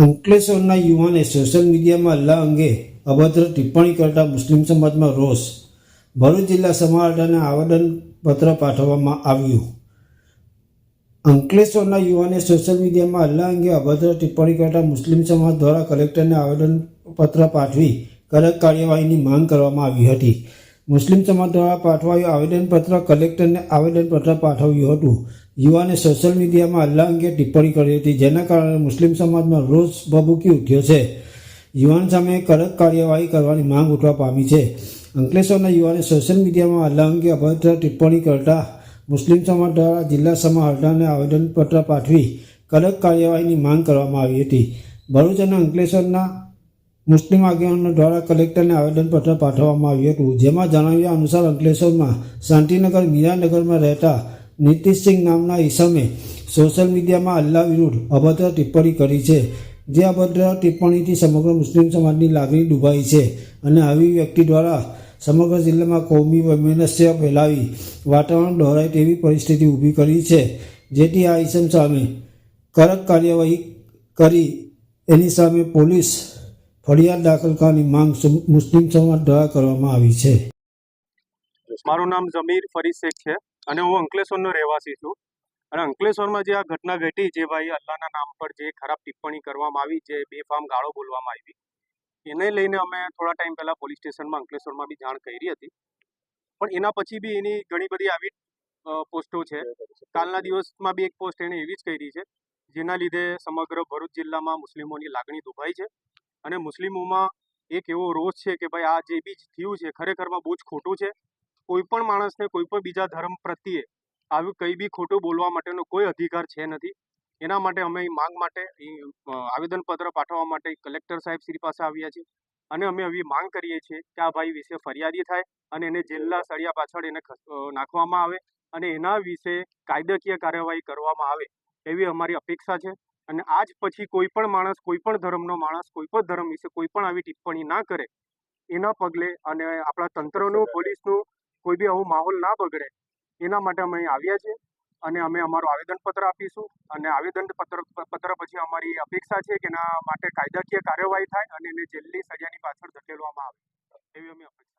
અંકલેશ્વરના યુવાને સોશિયલ મીડિયામાં અલ્લાહ અંગે અભદ્ર ટિપ્પણી કરતા મુસ્લિમ સમાજમાં રોષ. ભરૂચ જિલ્લા સમાહરણને આવેદનપત્ર પાઠવવામાં આવ્યું. અંકલેશ્વરના યુવાને સોશિયલ મીડિયામાં અલ્લાહ અંગે અભદ્ર ટિપ્પણી કરતા મુસ્લિમ સમાજ દ્વારા કલેક્ટરને આવેદનપત્ર પાઠવી કડક કાર્યવાહીની માંગ કરવામાં આવી હતી. મુસ્લિમ સમાજ દ્વારા પાઠવાયું આવેદનપત્ર, કલેક્ટરને આવેદનપત્ર પાઠવ્યું હતું. યુવાને સોશિયલ મીડિયામાં અલ્લાહ અંગે ટિપ્પણી કરી હતી, જેના કારણે મુસ્લિમ સમાજમાં રોષ ભભૂકી ઉઠ્યો છે. યુવાન સામે કડક કાર્યવાહી કરવાની માંગ ઉઠવા પામી છે. અંકલેશ્વરના યુવાને સોશિયલ મીડિયામાં અલ્લાહ અંગે અભદ્ર ટિપ્પણી કરતા મુસ્લિમ સમાજ દ્વારા જિલ્લા સમાહરણને આવેદનપત્ર પાઠવી કડક કાર્યવાહીની માંગ કરવામાં આવી હતી. ભરૂચ અને અંકલેશ્વરના મુસ્લિમ આગેવાનો દ્વારા કલેક્ટરને આવેદનપત્ર પાઠવવામાં આવ્યું હતું. જેમાં જણાવ્યા અનુસાર અંકલેશ્વરમાં શાંતિનગર, મીરાનગરમાં રહેતા નીતિશસિંહ નામના ઈસમે સોશિયલ મીડિયામાં અલ્લાહ વિરુદ્ધ અભદ્ર ટિપ્પણી કરી છે. જે અભદ્ર ટિપ્પણીથી સમગ્ર મુસ્લિમ સમાજની લાગણી ડૂબાઈ છે અને આવી વ્યક્તિ દ્વારા સમગ્ર જિલ્લામાં કોમી વૈમનસ્ય ફેલાવી વાતાવરણ દોહરાય તેવી પરિસ્થિતિ ઊભી કરી છે. જેથી આ ઈસમ સામે કડક કાર્યવાહી કરી. એની સામે પોલીસ ફરિયાદ દાખલ કરવાની માંગ મુસ્લિમ સમાજ દ્વારા કરવામાં આવી છે. મારું નામ જમીર ફરી શેખ છે અને હું અંકલેશ્વરનો રહેવાસી છું. અને અંકલેશ્વરમાં જે આ ઘટના ઘટી જે ભાઈ અલ્લાહના નામ પર જે ખરાબ ટિપ્પણી કરવામાં આવી, જે બેફામ ગાળો બોલવામાં આવી, એને લઈને અમે થોડા ટાઈમ પહેલા પોલીસ સ્ટેશનમાં અંકલેશ્વરમાં બી જાણ કરી હતી. પણ એના પછી બી એની ઘણી બધી આવી પોસ્ટો છે. કાલના દિવસમાં બી એક પોસ્ટ એણે એવી જ કરી છે, જેના લીધે સમગ્ર ભરૂચ જિલ્લામાં મુસ્લિમોની લાગણી દુભાઈ છે. અને મુસ્લિમોમાં એક એવો રોષ છે કે ભાઈ આ જે બી થયું છે, ખરેખરમાં બહુ જ ખોટું છે. કોઈ પણ માણસને કોઈ પણ બીજા ધર્મ પ્રત્યે આવું કંઈ બી ખોટું બોલવા માટેનો કોઈ અધિકાર છે નથી. એના માટે અમે માંગ માટે આવેદનપત્ર પાઠવવા માટે કલેક્ટર સાહેબ શ્રી પાસે આવ્યા છીએ. અને અમે એવી માંગ કરીએ છીએ કે આ ભાઈ વિશે ફરિયાદી થાય અને એને જેલના સળિયા પાછળ એને નાખવામાં આવે અને એના વિશે કાયદાકીય કાર્યવાહી કરવામાં આવે એવી અમારી અપેક્ષા છે. અને આજ પછી કોઈ પણ માણસ કોઈ પણ ધર્મનો માણસ કોઈ પણ ધર્મ વિશે કોઈ પણ આવી ટિપ્પણી ના કરે એના પગલે અને આપણા તંત્રનું પોલીસનું કોઈ બી આવો માહોલ ના બગડે એના માટે અમે આવ્યા છીએ અને અમે અમારું આવેદનપત્ર આપીશું અને આવેદનપત્ર પત્ર પછી અમારી અપેક્ષા છે કે એના માટે કાયદાકીય કાર્યવાહી થાય અને એને જેલની સજાની પાછળ ધકેલવામાં આવે. એવી અમે અપેક્ષા